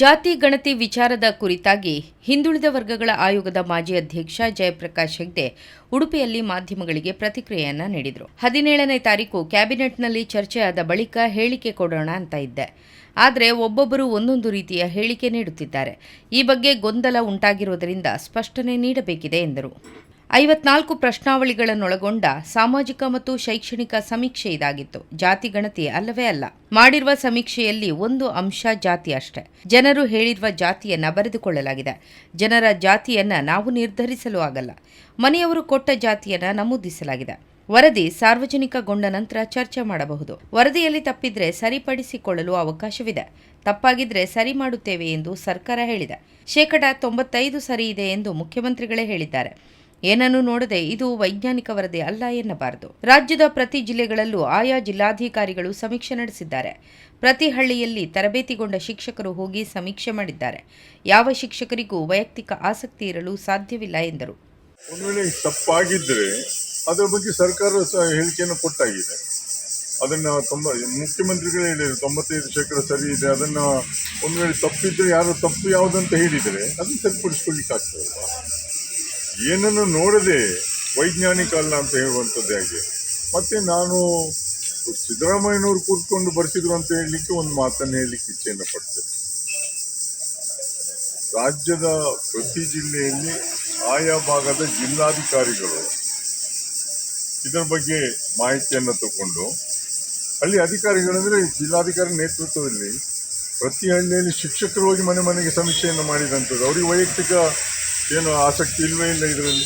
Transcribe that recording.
ಜಾತಿ ಗಣತಿ ವಿಚಾರದ ಕುರಿತಾಗಿ ಹಿಂದುಳಿದ ವರ್ಗಗಳ ಆಯೋಗದ ಮಾಜಿ ಅಧ್ಯಕ್ಷ ಜಯಪ್ರಕಾಶ್ ಹೆಗ್ಡೆ ಉಡುಪಿಯಲ್ಲಿ ಮಾಧ್ಯಮಗಳಿಗೆ ಪ್ರತಿಕ್ರಿಯೆಯನ್ನ ನೀಡಿದರು. ಹದಿನೇಳನೇ ತಾರೀಕು ಕ್ಯಾಬಿನೆಟ್ನಲ್ಲಿ ಚರ್ಚೆಯಾದ ಬಳಿಕ ಹೇಳಿಕೆ ಕೊಡೋಣ ಅಂತ ಇದ್ದೆ. ಆದರೆ ಒಬ್ಬೊಬ್ಬರು ಒಂದೊಂದು ರೀತಿಯ ಹೇಳಿಕೆ ನೀಡುತ್ತಿದ್ದಾರೆ. ಈ ಬಗ್ಗೆ ಗೊಂದಲ ಉಂಟಾಗಿರುವುದರಿಂದ ಸ್ಪಷ್ಟನೆ ನೀಡಬೇಕಿದೆ ಎಂದರು. ಐವತ್ನಾಲ್ಕು ಪ್ರಶ್ನಾವಳಿಗಳನ್ನೊಳಗೊಂಡ ಸಾಮಾಜಿಕ ಮತ್ತು ಶೈಕ್ಷಣಿಕ ಸಮೀಕ್ಷೆ ಇದಾಗಿತ್ತು. ಜಾತಿ ಗಣತಿ ಅಲ್ಲವೇ ಅಲ್ಲ. ಮಾಡಿರುವ ಸಮೀಕ್ಷೆಯಲ್ಲಿ ಒಂದು ಅಂಶ ಜಾತಿ ಅಷ್ಟೇ. ಜನರು ಹೇಳಿರುವ ಜಾತಿಯನ್ನ ಬರೆದುಕೊಳ್ಳಲಾಗಿದೆ. ಜನರ ಜಾತಿಯನ್ನ ನಾವು ನಿರ್ಧರಿಸಲು ಆಗಲ್ಲ. ಮನೆಯವರು ಕೊಟ್ಟ ಜಾತಿಯನ್ನ ನಮೂದಿಸಲಾಗಿದೆ. ವರದಿ ಸಾರ್ವಜನಿಕಗೊಂಡ ನಂತರ ಚರ್ಚೆ ಮಾಡಬಹುದು. ವರದಿಯಲ್ಲಿ ತಪ್ಪಿದ್ರೆ ಸರಿಪಡಿಸಿಕೊಳ್ಳಲು ಅವಕಾಶವಿದೆ. ತಪ್ಪಾಗಿದ್ರೆ ಸರಿ ಮಾಡುತ್ತೇವೆ ಎಂದು ಸರ್ಕಾರ ಹೇಳಿದೆ. ಶೇಕಡಾ ತೊಂಬತ್ತೈದು ಸರಿ ಇದೆ ಎಂದು ಮುಖ್ಯಮಂತ್ರಿಗಳೇ ಹೇಳಿದ್ದಾರೆ. ಏನನ್ನು ನೋಡದೆ ಇದು ವೈಜ್ಞಾನಿಕ ವರದಿ ಅಲ್ಲ ಎನ್ನಬಾರದು. ರಾಜ್ಯದ ಪ್ರತಿ ಜಿಲ್ಲೆಗಳಲ್ಲೂ ಆಯಾ ಜಿಲ್ಲಾಧಿಕಾರಿಗಳು ಸಮೀಕ್ಷೆ ನಡೆಸಿದ್ದಾರೆ. ಪ್ರತಿ ಹಳ್ಳಿಯಲ್ಲಿ ತರಬೇತಿಗೊಂಡ ಶಿಕ್ಷಕರು ಹೋಗಿ ಸಮೀಕ್ಷೆ ಮಾಡಿದ್ದಾರೆ. ಯಾವ ಶಿಕ್ಷಕರಿಗೂ ವೈಯಕ್ತಿಕ ಆಸಕ್ತಿ ಇರಲು ಸಾಧ್ಯವಿಲ್ಲ ಎಂದರು. ತಪ್ಪಾಗಿದ್ದರೆ ಅದರ ಬಗ್ಗೆ ಸರ್ಕಾರ ಹೇಳಿಕೆಯನ್ನು ಕೊಟ್ಟಾಗಿದೆ. ಅದನ್ನು ತೊಂಬ, ಮುಖ್ಯಮಂತ್ರಿಗಳು ಹೇಳಿದರು, ತೊಂಬತ್ತೈದು ಶೇಕಡ ಸರಿ ಇದೆ, ಅದನ್ನು ಒಂದು ವೇಳೆ ತಪ್ಪಿದ್ದರೆ ಯಾರು ತಪ್ಪು ಯಾವುದಂತ ಹೇಳಿದರೆ ಅದನ್ನು ಸರಿಪಡಿಸ್ಕೊಳ್ಳಿಕ್ಕೆ ಆಗ್ತದಲ್ವಾ ಏನನ್ನು ನೋಡದೆ ವೈಜ್ಞಾನಿಕ ಅಲ್ಲ ಅಂತ ಹೇಳುವಂಥದ್ದು ಹೇಗೆ. ಮತ್ತು ನಾನು ಸಿದ್ದರಾಮಯ್ಯನವರು ಕೂತ್ಕೊಂಡು ಬರ್ತಿದ್ರು ಅಂತ ಹೇಳಲಿಕ್ಕೆ ಒಂದು ಮಾತನ್ನು ಹೇಳಲಿಕ್ಕೆ ಇಚ್ಛೆಯನ್ನು ಪಡ್ತೇನೆ. ರಾಜ್ಯದ ಪ್ರತಿ ಜಿಲ್ಲೆಯಲ್ಲಿ ಆಯಾ ಭಾಗದ ಜಿಲ್ಲಾಧಿಕಾರಿಗಳು ಇದರ ಬಗ್ಗೆ ಮಾಹಿತಿಯನ್ನು ತಗೊಂಡು ಹಳ್ಳಿ ಅಧಿಕಾರಿಗಳಂದರೆ ಜಿಲ್ಲಾಧಿಕಾರಿ ನೇತೃತ್ವದಲ್ಲಿ ಪ್ರತಿ ಹಳ್ಳಿಯಲ್ಲಿ ಶಿಕ್ಷಕರು ಹೋಗಿ ಮನೆ ಮನೆಗೆ ಸಮೀಕ್ಷೆಯನ್ನು ಮಾಡಿದಂಥದ್ದು. ಅವರಿಗೆ ವೈಯಕ್ತಿಕ ಏನು ಆಸಕ್ತಿ ಇಲ್ವೇ ಇಲ್ಲ ಇದರಲ್ಲಿ